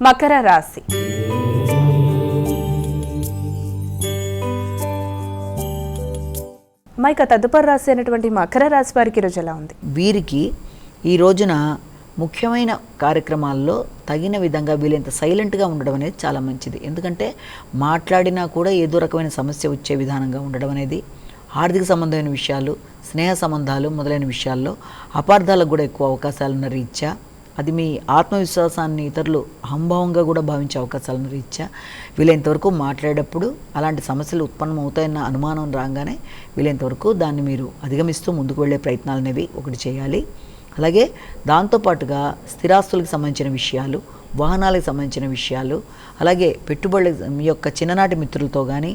మకర రాశి. మైక తదుపరి రాశి అయినటువంటి మకర రాశి వారికి ఈరోజు ఎలా ఉంది? వీరికి ఈ రోజున ముఖ్యమైన కార్యక్రమాల్లో తగిన విధంగా వీలైనంత సైలెంట్గా ఉండడం అనేది చాలా మంచిది. ఎందుకంటే మాట్లాడినా కూడా ఏదో రకమైన సమస్య వచ్చే విధానంగా ఉండడం అనేది ఆర్థిక సంబంధమైన విషయాలు స్నేహ సంబంధాలు మొదలైన విషయాల్లో అపార్థాలకు కూడా ఎక్కువ అవకాశాలున్న రీత్యా అది మీ ఆత్మవిశ్వాసాన్ని ఇతరులు అహంభావంగా కూడా భావించే అవకాశాలను రీత్యా వీలైనంతవరకు మాట్లాడేటప్పుడు అలాంటి సమస్యలు ఉత్పన్నం అవుతాయన్న అనుమానం రాగానే వీలైనంతవరకు దాన్ని మీరు అధిగమిస్తూ ముందుకు వెళ్ళే ప్రయత్నాలు అనేవి ఒకటి చేయాలి. అలాగే దాంతోపాటుగా స్థిరాస్తులకు సంబంధించిన విషయాలు వాహనాలకు సంబంధించిన విషయాలు అలాగే పెట్టుబడుల మీ యొక్క చిన్ననాటి మిత్రులతో కానీ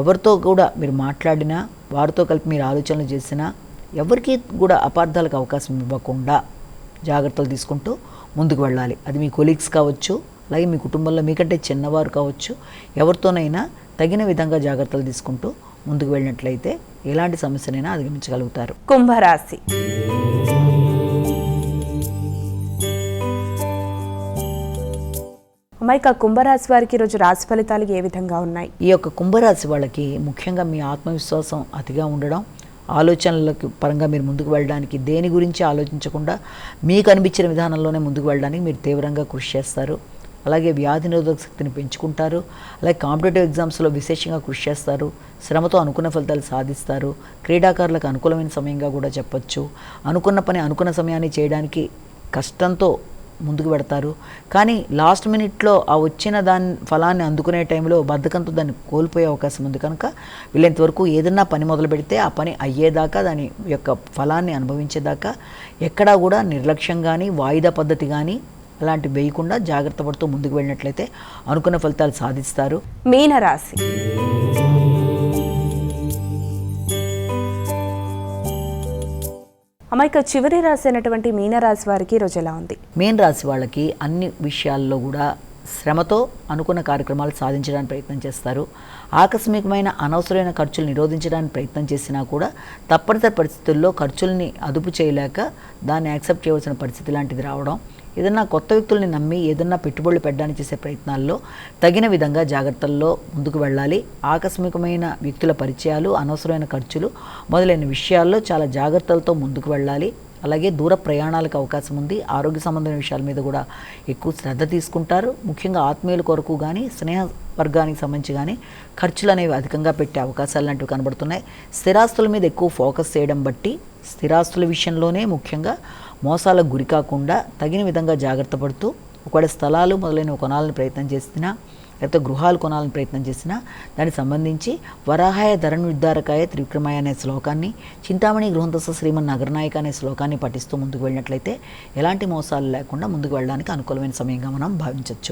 ఎవరితో కూడా మీరు మాట్లాడినా వారితో కలిపి మీరు ఆలోచనలు చేసినా ఎవరికి కూడా అపార్థాలకు అవకాశం ఇవ్వకుండా జాగ్రత్తలు తీసుకుంటూ ముందుకు వెళ్ళాలి. అది మీ కొలీగ్స్ కావచ్చు అలాగే మీ కుటుంబంలో మీకంటే చిన్నవారు కావచ్చు ఎవరితోనైనా తగిన విధంగా జాగ్రత్తలు తీసుకుంటూ ముందుకు వెళ్ళినట్లయితే ఎలాంటి సమస్యనైనా అధిగమించగలుగుతారు. కుంభరాశి. మైక కుంభరాశి వారికి ఈరోజు రాశి ఫలితాలు ఏ విధంగా ఉన్నాయి? ఈ యొక్క కుంభరాశి వాళ్ళకి ముఖ్యంగా మీ ఆత్మవిశ్వాసం అతిగా ఉండడం ఆలోచనలకు పరంగా మీరు ముందుకు వెళ్ళడానికి దేని గురించి ఆలోచించకుండా మీకు అనిపించిన విధానంలోనే ముందుకు వెళ్ళడానికి మీరు తీవ్రంగా కృషి చేస్తారు. అలాగే వ్యాధి నిరోధక శక్తిని పెంచుకుంటారు. అలాగే కాంపిటేటివ్ ఎగ్జామ్స్లో విశేషంగా కృషి చేస్తారు. శ్రమతో అనుకున్న ఫలితాలు సాధిస్తారు. క్రీడాకారులకు అనుకూలమైన సమయంగా కూడా చెప్పచ్చు. అనుకున్న పని అనుకున్న సమయాన్ని చేయడానికి కష్టంతో ముందుకు పెడతారు. కానీ లాస్ట్ మినిట్లో ఆ వచ్చిన దాని ఫలాన్ని అందుకునే టైంలో బద్ధకంతో దాన్ని కోల్పోయే అవకాశం ఉంది. కనుక వీళ్ళంత వరకు ఏదన్నా పని మొదలు పెడితే ఆ పని అయ్యేదాకా దాని యొక్క ఫలాన్ని అనుభవించేదాకా ఎక్కడా కూడా నిర్లక్ష్యం కానీ వాయిదా పద్ధతి కానీ అలాంటివి వేయకుండా జాగ్రత్త పడుతూ ముందుకు వెళ్ళినట్లయితే అనుకున్న ఫలితాలు సాధిస్తారు. మీనరాశి. అమాయక చివరి రాశి అయినటువంటి మీనరాశి వారికి ఈరోజు ఎలా ఉంది. మీన రాశి వాళ్ళకి అన్ని విషయాల్లో కూడా శ్రమతో అనుకున్న కార్యక్రమాలు సాధించడానికి ప్రయత్నం చేస్తారు. ఆకస్మికమైన అనవసరమైన ఖర్చులు నిరోధించడానికి ప్రయత్నం చేసినా కూడా తప్పనిసరి పరిస్థితుల్లో ఖర్చుల్ని అదుపు చేయలేక దాన్ని యాక్సెప్ట్ చేయవలసిన పరిస్థితి లాంటిది రావడం ఏదన్నా కొత్త వ్యక్తుల్ని నమ్మి ఏదన్నా పెట్టుబడులు పెట్టడానికి చేసే ప్రయత్నాల్లో తగిన విధంగా జాగ్రత్తల్లో ముందుకు వెళ్ళాలి. ఆకస్మికమైన వ్యక్తుల పరిచయాలు అనవసరమైన ఖర్చులు మొదలైన విషయాల్లో చాలా జాగ్రత్తలతో ముందుకు వెళ్ళాలి. అలాగే దూర ప్రయాణాలకు అవకాశం ఉంది. ఆరోగ్య సంబంధమైన విషయాల మీద కూడా ఎక్కువ శ్రద్ధ తీసుకుంటారు. ముఖ్యంగా ఆత్మీయుల కొరకు కానీ స్నేహ వర్గానికి సంబంధించి కానీ ఖర్చులు అనేవి అధికంగా పెట్టే అవకాశాలు లాంటివి కనబడుతున్నాయి. స్థిరాస్తుల మీద ఎక్కువ ఫోకస్ చేయడం బట్టి స్థిరాస్తుల విషయంలోనే ముఖ్యంగా మోసాలకు గురి కాకుండా తగిన విధంగా జాగ్రత్త పడుతూ ఒకవేళ స్థలాలు మొదలైనవి కొనాలని ప్రయత్నం చేసినా లేకపోతే గృహాలు కొనాలని ప్రయత్నం చేసినా దానికి సంబంధించి వరాహాయ ధరణ నిర్ధారకాయ త్రివిక్రమాయ అనే శ్లోకాన్ని చింతామణి గృహంతస శ్రీమన్ నగరనాయక అనే శ్లోకాన్ని పఠిస్తూ ముందుకు వెళ్ళినట్లయితే ఎలాంటి మోసాలు లేకుండా ముందుకు వెళ్ళడానికి అనుకూలమైన సమయంగా మనం భావించవచ్చు